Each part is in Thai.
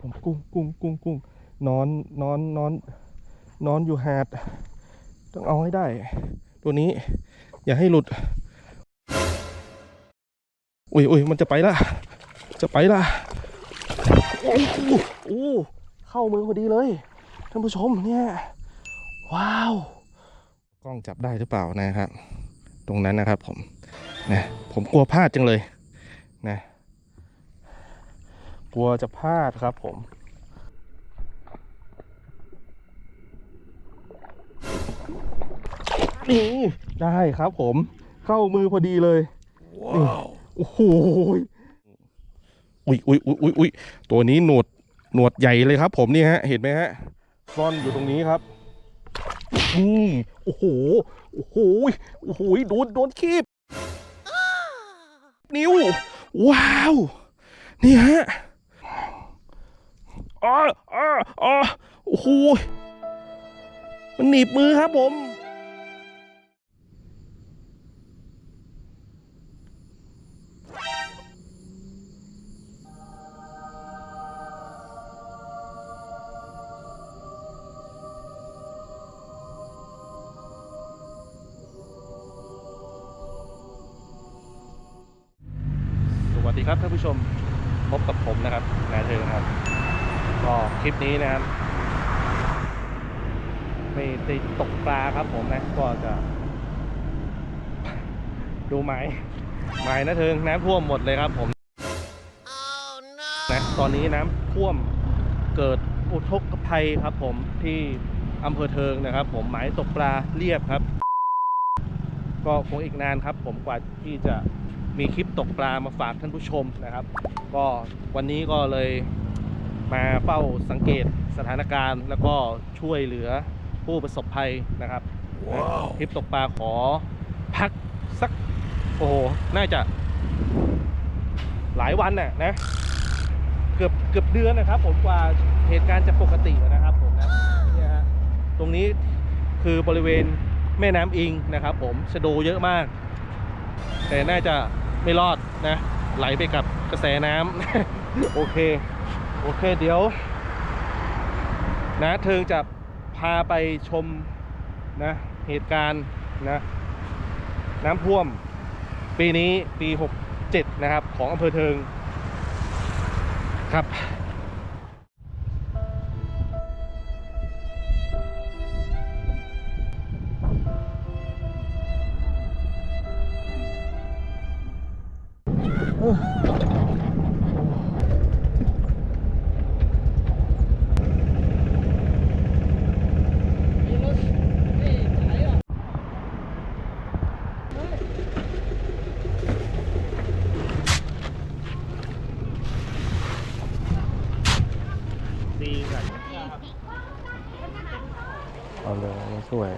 ผมกุ้งกุ้งกุ้งกุ้งนอนนอนนอนนอนอยู่หาด ต้องเอาให้ได้ ตัวนี้ อย่าให้หลุด อุ้ยอุ้ยมันจะไปละ จะไปละโอ้โหเข้ามือพอดีเลย ท่านผู้ชมเนี่ย ว้าว กล้องจับได้หรือเปล่านะครับ ตรงนั้นนะครับผมนะผมกลัวพลาดจังเลยนะ ลัวจะพลาดครับผมนี่ได้ครับผม เข้ามือพอดีเลยว้าวโอ้โหยอุ้ยอุ้ยอุ้ยอุ้ยอุ้ยตัวนี้หนวดหนวดใหญ่เลยครับ ผมนี่ฮะ เห็นไหมฮะซ่อนอยู่ตรงนี้ครับนี่โอ้โหโอ้โหโอ้โหโดนโดนคีบนิ้ว ว้าว นี่ฮะ อ๋ออ๋ออ๋อโอ้โหมันหนีบมือครับผมสวัสดีครับท่านผู้ชมพบกับผมนะครับนายเธอครับ ก็คลิปนี้นะครับ ไม่ได้ตกปลาครับผมนะ ก็จะดูไม้ไม้นะเทิงน้ำท่วมหมดเลยครับผมนะตอนนี้น้ำท่วมเกิดอุทกภัยครับผมที่อำเภอเทิงนะครับ ผมหมายตกปลาเรียบครับ ก็คงอีกนานครับ ผมกว่าที่จะมีคลิปตกปลามาฝากท่านผู้ชมนะครับ ก็วันนี้ก็เลย มาเฝ้าสังเกตสถานการณ์ แล้วก็ช่วยเหลือผู้ประสบภัยนะครับคลิปตกปลาขอพักสัก โอ้โห น่าจะ หลายวันน่ะนะ เกือบเกือบเดือนนะครับ ผมกว่าเหตุการณ์จะปกตินะครับผมนะเนี่ยฮะตรงนี้คือบริเวณแม่น้ำอิงนะครับ ผมชะโดเยอะมาก แต่น่าจะไม่รอดนะ ไหลไปกับกระแสน้ำโอเค โอเคเดี๋ยวนะเทิงจะพาไปชมนะเหตุการณ์นะน้ำท่วม ปีนี้ปี 67 นะครับ ของอำเภอเทิงครับ เอาเลยมาช่วย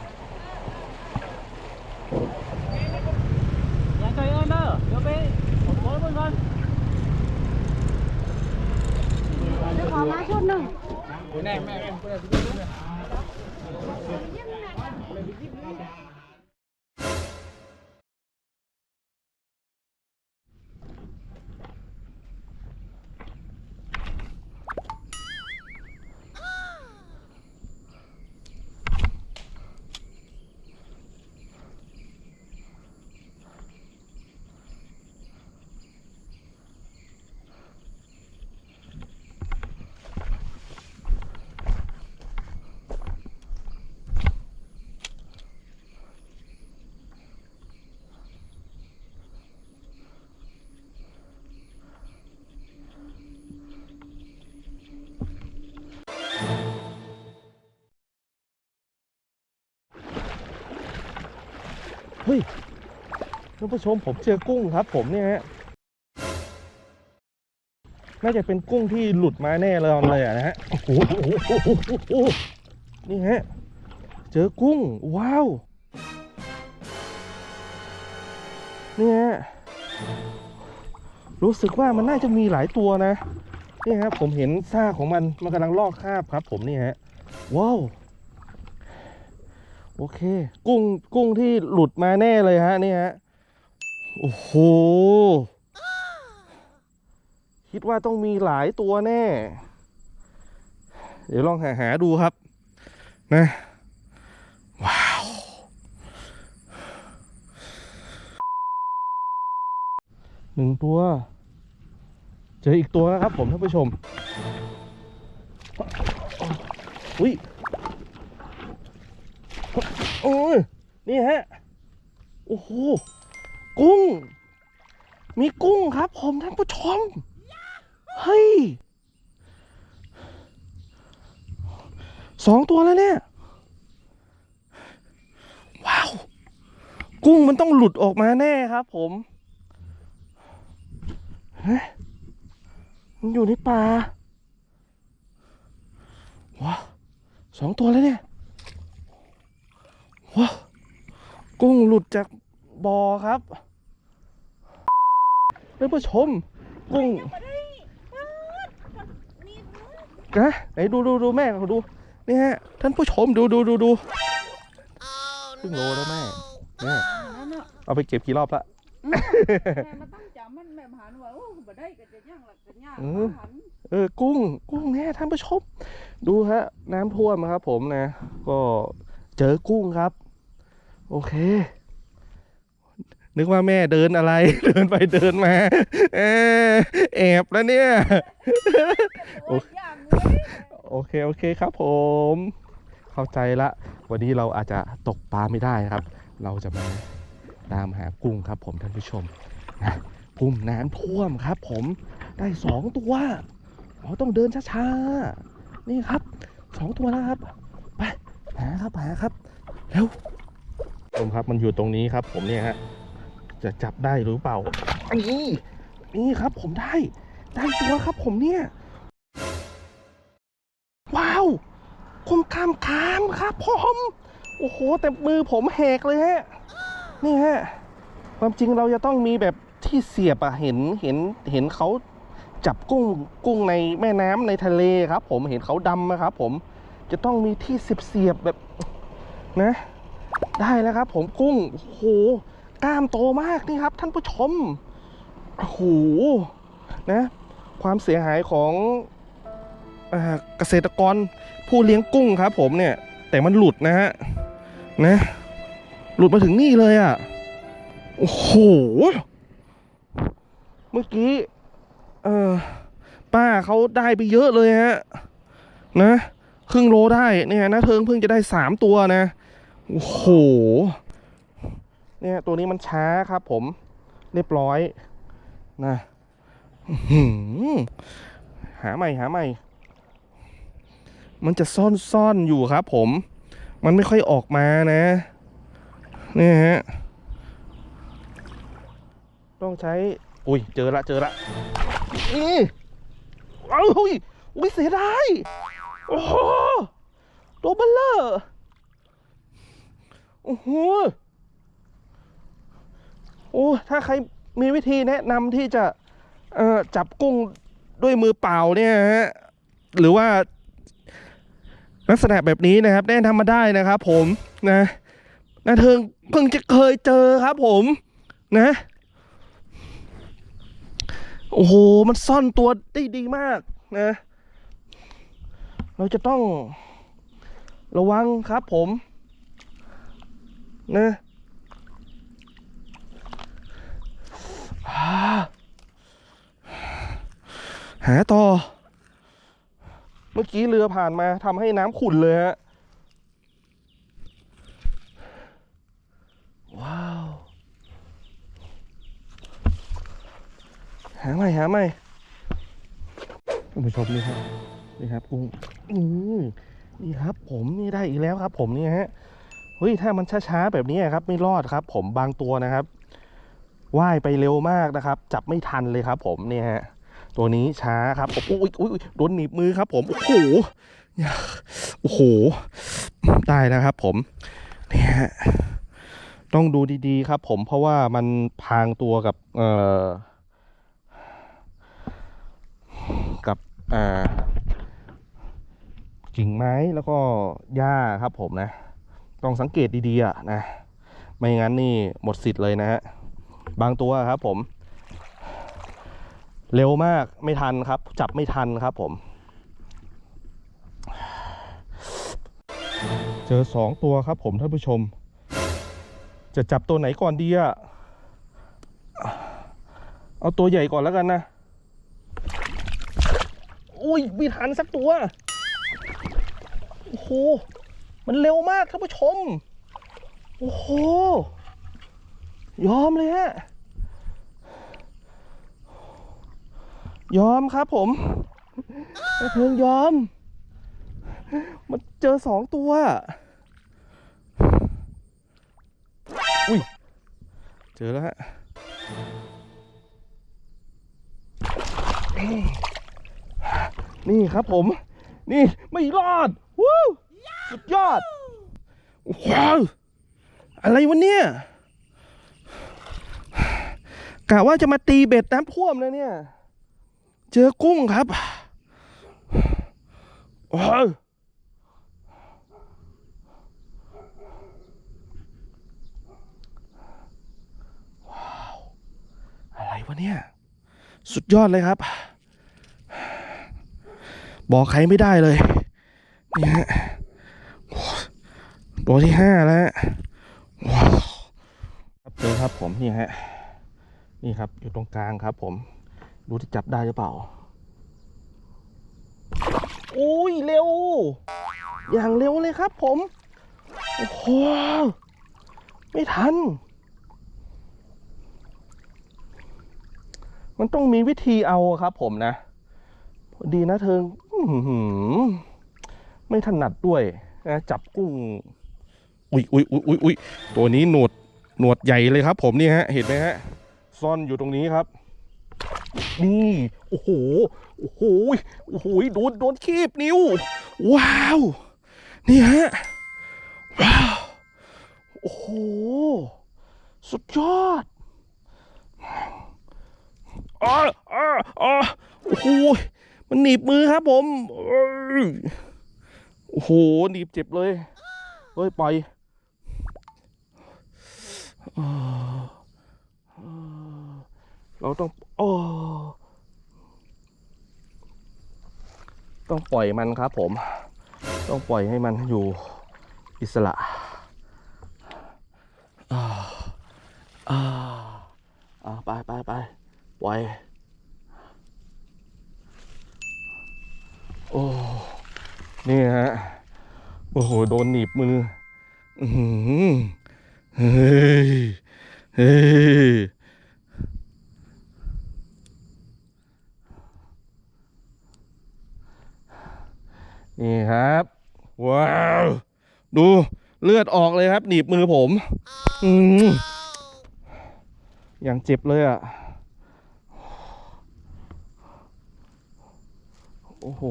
อย่าใจเอิ้นเด้อเดี๋ย ท่านผู้ชมผมเจอกุ้งครับ ผมเนี่ยฮะน่าจะเป็นกุ้งที่หลุดมาแน่เลยเลยอะนะฮะโอ้โหนี่ฮะ เจอกุ้ง ว้าว นี่ฮะ รู้สึกว่ามันน่าจะมีหลายตัวนะ นี่ครับผมเห็นซากของมัน มันกำลังลอกคราบครับ ผมนี่ฮะ ว้าว โอเค กุ้ง กุ้งที่หลุดมาแน่เลยฮะ นี่ฮะ โอ้โห คิดว่าต้องมีหลายตัวแน่ เดี๋ยวลองหาหาดูครับ นะ ว้าว หนึ่งตัว เจออีกตัวนะครับผมท่านผู้ชม อุ้ยโอ้ยนี่ฮะ โอ้โห กุ้ง มีกุ้งครับ ผมท่านผู้ชม เฮ้ยสองตัวแล้วเนี่ย ว้าว กุ้งมันต้องหลุดออกมาแน่ครับผมเฮ้ยมันอยู่ในป่าว้าสองตัวแล้วเนี่ยว้ากุ้งหลุดจาก บ่อครับท่านผู้ชมกุ้งนะไหนดูดูดูแม่เขาดูนี่ฮะท่านผู้ชมดูดูดูดูครึ่งโลแล้วแม่แม่นั่นเนาะเอาไปเก็บกี่รอบละแม่มาตั้งจำมันแม่หันว่าโอ้บ่ได้ก็จะย่างหลักก็ย่างอืมหันเออกุ้ง กุ้งแน่ท่านผู้ชมดูฮะ น้ำท่วมครับผมนะ ก็เจอกุ้งครับ โอเค นึกว่าแม่เดินอะไร เดินไปเดินมาเออแอบแล้วเนี่ยโอ้โอ้ยย่างเว้ยโอเค โอเคครับผม เข้าใจละ วันนี้เราอาจจะตกปลาไม่ได้นะครับ เราจะมาตามหากุ้งครับผมท่านผู้ชมนะกุ้งน้ำท่วมครับ ผมได้สองตัวเราต้องเดินช้าๆ นี่ครับสองตัวแล้วครับ ไปหาครับหาครับเร็วผมครับมันอยู่ตรงนี้ครับผมเนี่ยฮะ จะจับได้หรือเปล่านี่นี่ครับผมได้ ได้ตัวครับผมเนี่ย ว้าวคุมข้ามคามครับผมโอ้โหแต่มือผมแหกเลยฮะ นี่ฮะ ความจริงเราจะต้องมีแบบที่เสียบอะเห็นเห็นเห็นเขาจับกุ้งกุ้งในแม่น้ำในทะเลครับ ผมเห็นเขาดำนะครับ ผมจะต้องมีที่เสียบเสียบแบบนะ ได้แล้วครับ ผมกุ้งโอ้โห กล้ามโตมากนี่ครับ ท่านผู้ชมโอ้โหนะความเสียหายของเกษตรกรผู้เลี้ยงกุ้งครับ ผมเนี่ย แต่มันหลุดนะฮะนะ หลุดมาถึงนี่เลยอะ่ะโอ้โหเมื่อกี้เออป้าเขาได้ไปเยอะเลยฮะนะครึ่งโลได้เนี่ยนะเทิงเพิ่งจะได้สามตัวนะโอ้โห เนี่ยตัวนี้มันช้าครับผมเรียบร้อยนะหาใหม่หาใหม่ มันจะซ่อนซ่อนอยู่ครับผม มันไม่ค่อยออกมานะเนี่ยฮะต้องใช้ อุ้ย เจอละเจอละนี่เอ้าอุ้ยอุ้ยเสียดายโอ้โหตัวเบลเลอร์โอ้โห โอ้ถ้าใครมีวิธีแนะนำที่จะจับกุ้งด้วยมือเปล่าเนี่ยฮะหรือว่าลักษณะแบบนี้นะครับแนะนำมาได้นะครับ ผมนะนาเทิงเพิ่งจะเคยเจอครับ ผมนะ โอ้โหมันซ่อนตัวได้ดีมากนะ เราจะต้องระวังครับผมนะอ่า หาต่อ เมื่อกี้เรือผ่านมาทำให้น้ำขุ่นเลยฮะ ว้าว หาใหม่หาใหม่ท่านผู้ชมนี่ครับนี่ครับกุ้งอืมนี่ครับ ผมนี่ได้อีกแล้วครับ ผมนี่ฮะเฮ้ยถ้ามันช้าๆแบบนี้ครับ ไม่รอดครับ ผมบางตัวนะครับ ว่ายไปเร็วมากนะครับ จับไม่ทันเลยครับ ผมเนี่ยฮะตัวนี้ช้าครับโอ้โหอุ๊ยโดนหนีบมือครับ ผมโอ้โหโอ้โหได้นะครับ ผมเนี่ยต้องดูดีๆครับ ผมเพราะว่ามันพางตัวกับเอ่อกับอ่ากิ่งไม้แล้วก็หญ้าครับ ผมนะ ต้องสังเกตดีๆอะนะ ไม่งั้นนี่หมดสิทธิ์เลยนะฮะ บางตัวครับ ผม เร็วมากไม่ทันครับ จับไม่ทันครับ ผม เจอสองตัวครับ ผมท่านผู้ชม จะจับตัวไหนก่อนดีอะเอาตัวใหญ่ก่อนแล้วกันนะอุ้ยไม่ทันสักตัว โอ้โห มันเร็วมากท่านผู้ชม โอ้โห ยอมเลยฮะ ยอมครับผมกระเทิงยอม มันเจอสองตัว อุ้ย เจอแล้วฮะนี่ครับผม นี่ไม่รอดวู้สุดยอดว้าวอะไรวะเนี่ยกะว่าจะมาตีเบ็ดน้ำท่วมเลยเนี่ย เจอกุ้งครับว้าวว้าว อะไรวะเนี่ย สุดยอดเลยครับ บอกใครไม่ได้เลยนี่ฮะตัวที่ห้าแล้วฮะว้าว ครับเจอครับผม นี่ฮะ นี่ครับ อยู่ตรงกลางครับผม ดูที่จับได้หรือเปล่า อุ้ยเร็ว อย่างเร็วเลยครับผม โอ้โห ไม่ทัน มันต้องมีวิธีเอาครับผมนะ ดีนะเธอไม่ถนัดด้วยนะจับกุ้ง อุ้ยอุ้ยอุ้ยอุ้ยอุ้ยตัวนี้หนวดหนวดใหญ่เลยครับผมนี่ฮะ เห็นไหมฮะ ซ่อนอยู่ตรงนี้ครับ นี่ โอ้โห โอ้โห โอ้โห โดน โดนคีบนิ้ว ว้าว นี่ฮะ ว้าว โอ้โห สุดยอดอ๋ออ๋อโอ้โห มันหนีบมือครับผม โอ้โห หนีบเจ็บเลย เฮ้ย ปล่อยอ่าอ่า เราต้องโอ้ต้องปล่อยมันครับผม ต้องปล่อยให้มันอยู่อิสระอ่าอ่าอ่าไปไปไปปล่อย โอ้ นี่ฮะ โอ้โห โดนหนีบมือ อือหือเฮ้ย เฮ้ย นี่ครับ ว้าว ดูเลื อดออกเลยครับ หนีบมือผม อืมอย่างเจ็บเลยอะ โอ้โห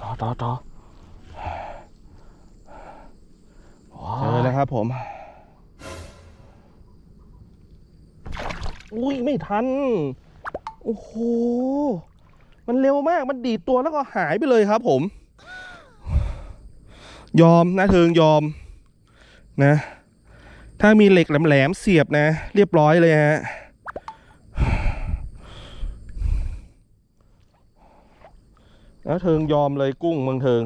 ต่อต่อต่อเจอแล้วครับผม อุ้ย ไม่ ทัน โอ้โห มันเร็วมาก มันดีดตัวแล้วก็หายไปเลยครับผม ยอมนะเทิงยอมนะ ถ้ามีเหล็กแหลมๆเสียบนะ เรียบร้อยเลยฮะแล้วเทิงยอมเลยกุ้งเมืองเทิง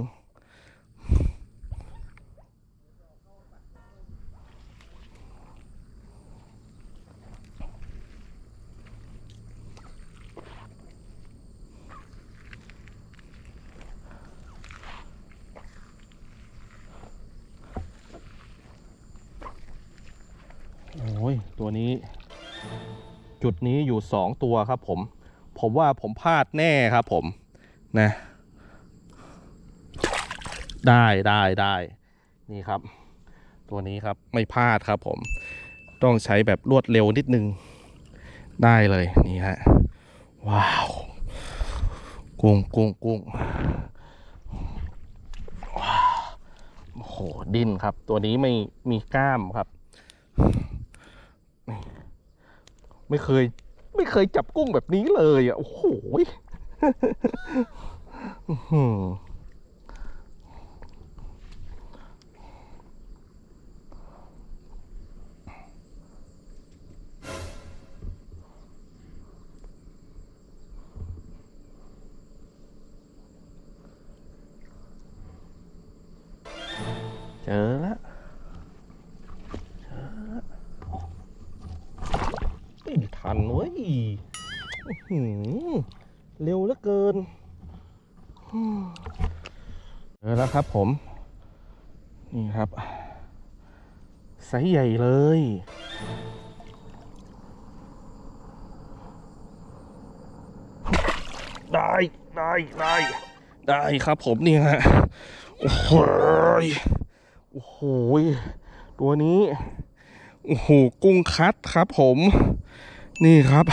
โอ้ย ตัวนี้ จุดนี้อยู่สองตัวครับผม ผมว่าผมพลาดแน่ครับผมนะ ได้ได้ได้นี่ครับ ตัวนี้ครับไม่พลาดครับผม ต้องใช้แบบรวดเร็วนิดนึง ได้เลยนี่ฮะว้าว กุ้งกุ้งกุ้งโอ้โหดิ้นครับ ตัวนี้ไม่มีกล้ามครับ ไม่เคย ไม่เคยจับกุ้งแบบนี้เลยอะโอ้โหเจอแล้ว ทันเว้ยเร็วเหลือเกินเจอแล้วครับผม นี่ครับไซส์ใหญ่เลย ได้ได้ได้ได้ครับผมนี่ฮะโอ้โหโอ้โหตัวนี้โอ้โหกุ้งคัดครับผม นี่ครับ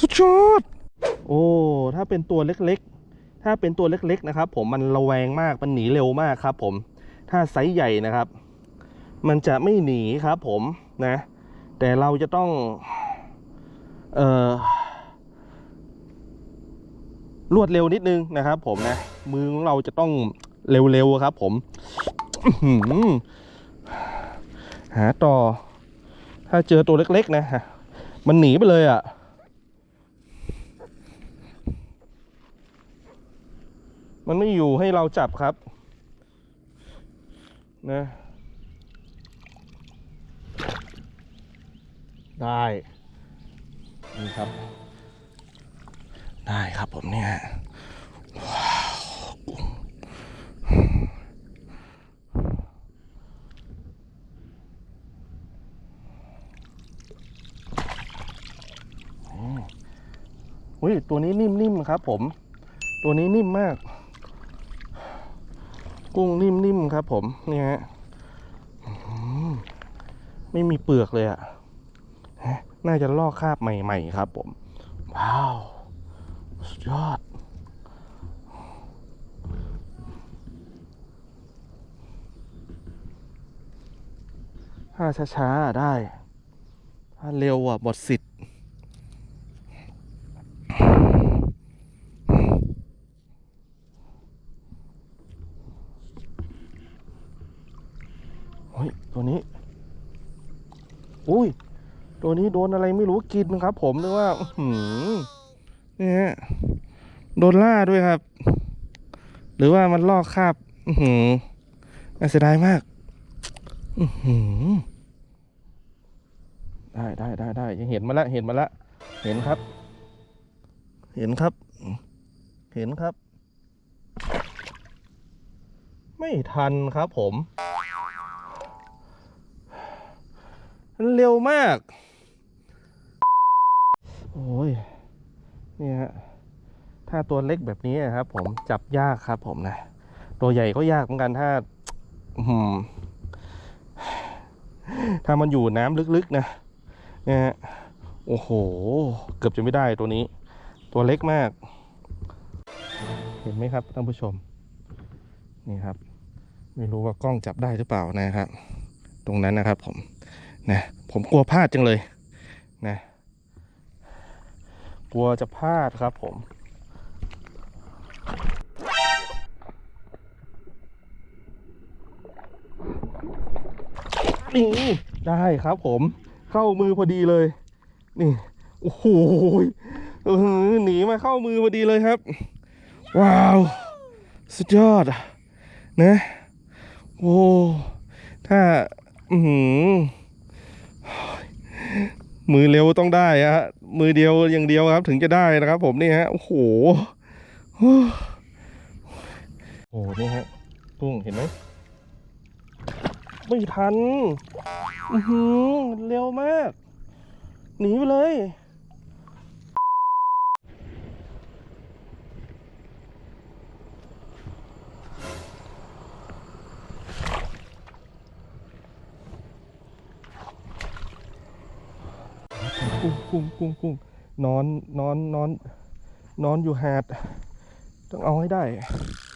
สุดยอด โอ้ ถ้าเป็นตัวเล็กๆ ถ้าเป็นตัวเล็กๆ นะครับ ผมมันระแวงมาก มันหนีเร็วมากครับ ผม ถ้าไซส์ใหญ่นะครับ มันจะไม่หนีครับผมนะ แต่เราจะต้อง เอ่อ รวดเร็วนิดนึงนะครับผมนะ มือของเราจะต้องเร็วๆครับ ผมหาต่อ ถ้าเจอตัวเล็กๆนะฮะมันหนีไปเลยอะ่ะมันไม่อยู่ให้เราจับครับนะได้นี่ครับ ได้ครับผมเนี่ยว้าวอืม อุ้ยตัวนี้นิ่มๆครับ ผม ตัวนี้นิ่มมาก กุ้งนิ่มๆครับ ผมเนี่ยฮะไม่มีเปลือกเลยอะฮะน่าจะลอกคราบใหม่ๆครับ ผม ว้าว สุดยอดถ้าช้าๆได้ ถ้าเร็วอะหมดสิทธิ์เฮ้ย ตัวนี้ อุ้ยตัวนี้โดนอะไรไม่รู้กินครับ ผมหรือว่าหือนี่ฮะโดนล่าด้วยครับ หรือว่ามันลอกคาบอือหือน่าเสียดายมาก อือหือได้ได้ได้ได้ยังเห็นมาละเห็นมาละเห็นครับ เห็นครับ เห็นครับ ไม่ทันครับผม มันเร็วมาก โอ้ย นี่ฮะ ถ้าตัวเล็กแบบนี้นะครับ ผมจับยากครับผมนะ ตัวใหญ่ก็ยากเหมือนกันถ้า อื้อหือถ้ามันอยู่น้ำลึกๆนะเนี่ยฮะโอ้โห เกือบจะไม่ได้ตัวนี้ ตัวเล็กมาก เห็นไหมครับท่านผู้ชม นี่ครับ ไม่รู้ว่ากล้องจับได้หรือเปล่านะครับ ตรงนั้นนะครับผม นะผมกลัวพลาดจังเลยนะกลัวจะพลาดครับผมนี่ได้ครับผมเข้ามือพอดีเลย นี่โอ้โหหนีมาเข้ามือพอดีเลยครับ ว้าว สุดยอดอะนะโอ้ถ้า อือหือ มือเร็วต้องได้ฮะมือเดียวอย่างเดียวครับ ถึงจะได้นะครับ ผมนี่ฮะโอ้โหโอ้โหนี่ฮะกุ้งเห็นไหมไม่ทันอือเร็วมาก หนีไปเลย กุ้งกุ้งกุ้งกุ้งนอนนอนนอนนอนอยู่หาด ต้องเอาให้ได้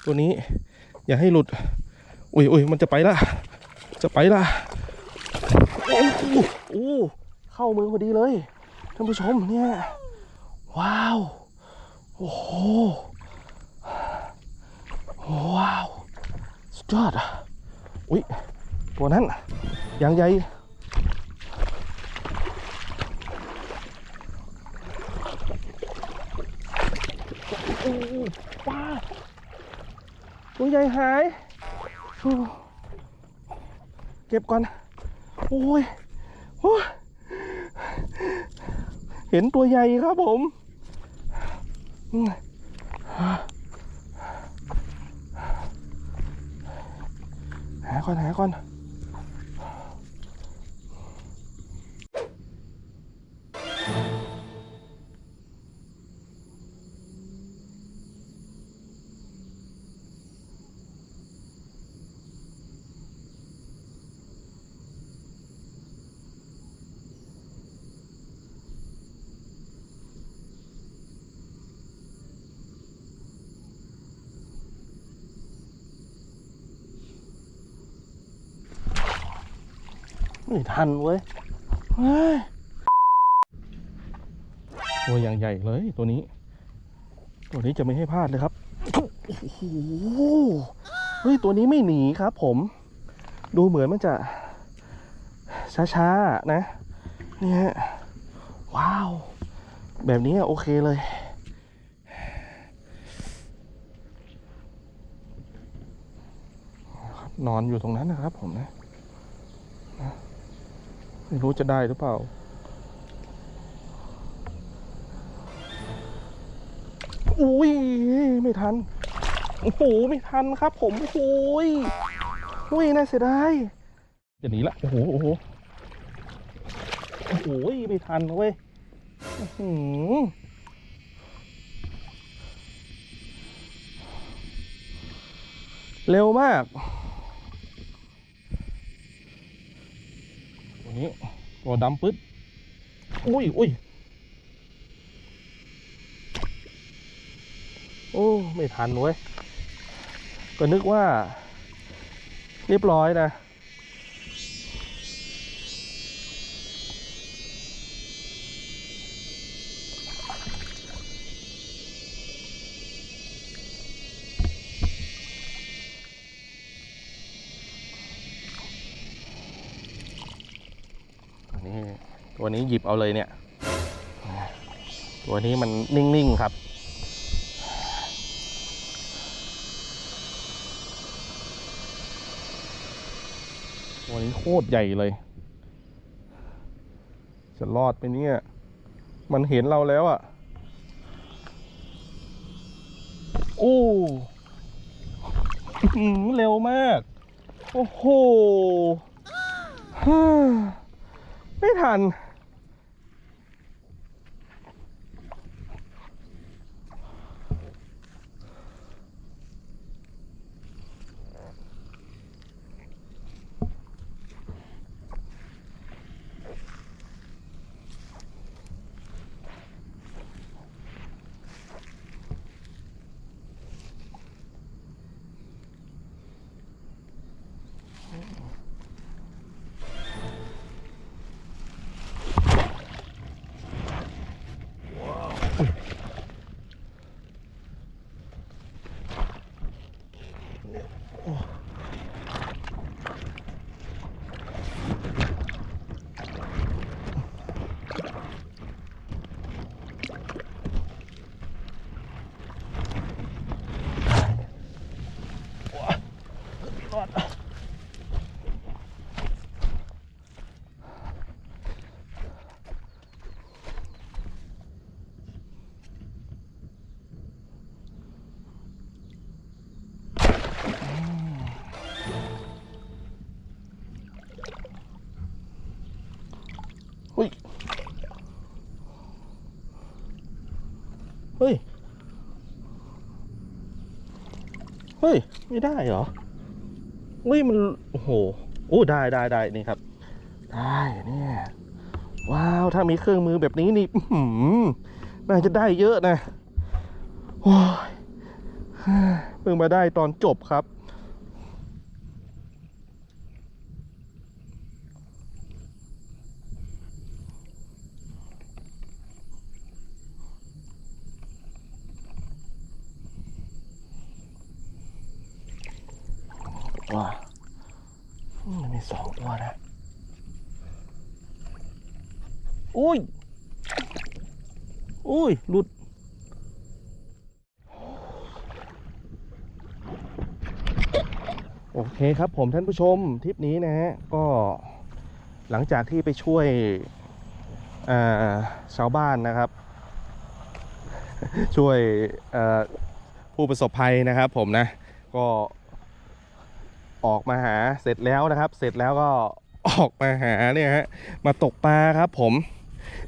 ตัวนี้ อย่าให้หลุด อุ้ยอุ้ยมันจะไปละจะไปละโอ้โหโอ้เข้ามือพอดีเลยท่านผู้ชมเนี่ย ว้าว โอ้โหว้าว สุดยอดอุ้ยตัวนั้นอยังใหญ่ โอ้โหว้าตัวใหญ่หายเก็บก่อน โอ้ยโอ้เห็นตัวใหญ่ครับผมอืมหาก่อนหาก่อน ไม่ทันเว้ยตัวอย่างใหญ่เลยตัวนี้ ตัวนี้จะไม่ให้พลาดเลยครับโอ้โหเฮ้ยตัวนี้ไม่หนีครับผม ดูเหมือนมันจะช้าๆนะเนี่ยว้าว แบบนี้โอเคเลย นอนอยู่ตรงนั้นนะครับผมนะ ไม่รู้จะได้หรือเปล่า อุ้ย ไม่ทัน โอ้โห ไม่ทันครับ ผม โอ้โหยอุ้ยน่าเสียดายจะหนีละ โอ้โห โอ้โห โอ้โห ไม่ทันเว้ยอือเร็วมาก ตัว นี้ตัวดำปึ๊ดอุ้ยอุ้ยโอ้ ไม่ทันเว้ย ก็นึกว่า เรียบร้อยนะ ตัวนี้หยิบเอาเลยเนี่ย ตัวนี้มันนิ่งๆครับตัวนี้โคตรใหญ่เลย จะรอดไปเนี่ย มันเห็นเราแล้วอะ่ะ โอ้อื้อหือเร็วมาก โอ้โห ไม่ทัน เฮ้ย เฮ้ย เฮ้ย ไม่ได้เหรอ เฮ้ยมันโอ้โหโอ้ได้ได้ได้นี่ครับ ได้เนี่ยว้าวถ้ามีเครื่องมือแบบนี้นี่อื้อหือน่าจะได้เยอะนะโอ้ยเพิ่งมาได้ตอนจบครับ ว่าอืมมี สองตัวนะ อุ้ย อุ้ย หลุดโอเคครับผมท่านผู้ชมทริปนี้นะฮะก็หลังจากที่ไปช่วยชาวบ้านนะครับ ช่วยผู้ประสบภัยนะครับผมนะ ก็ ออกมาหาเสร็จแล้วนะครับ เสร็จแล้วก็ออกมาหาเนี่ยฮะมาตกปลาครับ ผม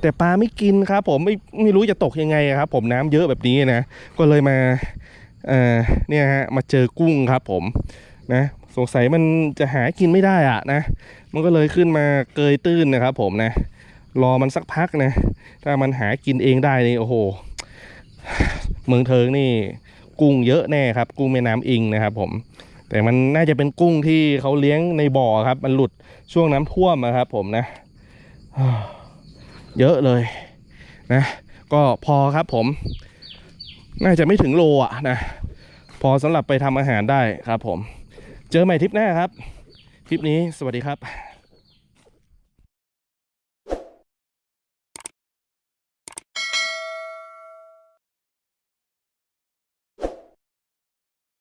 แต่ปลาไม่กินครับ ผมไม่ไม่รู้จะตกยังไงครับ ผมน้ำเยอะแบบนี้นะก็เลยมาเอ่อเนี่ยฮะมาเจอกุ้งครับ ผมนะสงสัยมันจะหากินไม่ได้อะนะ มันก็เลยขึ้นมาเกยตื้นนะครับ ผมนะ รอมันสักพักนะ ถ้ามันหากินเองได้นี่โอ้โห เมืองเทิงนี่ กุ้งเยอะแน่ครับ กุ้งแม่น้ำอิงนะครับ ผม แต่มันน่าจะเป็นกุ้งที่เขาเลี้ยงในบ่อครับ มันหลุดช่วงน้ำท่วมนะครับ ผมนะเยอะเลยนะ ก็พอครับผม น่าจะไม่ถึงโลอะนะพอสำหรับไปทำอาหารได้ครับผม เจอใหม่ทริปหน้าครับ คลิปนี้สวัสดีครับ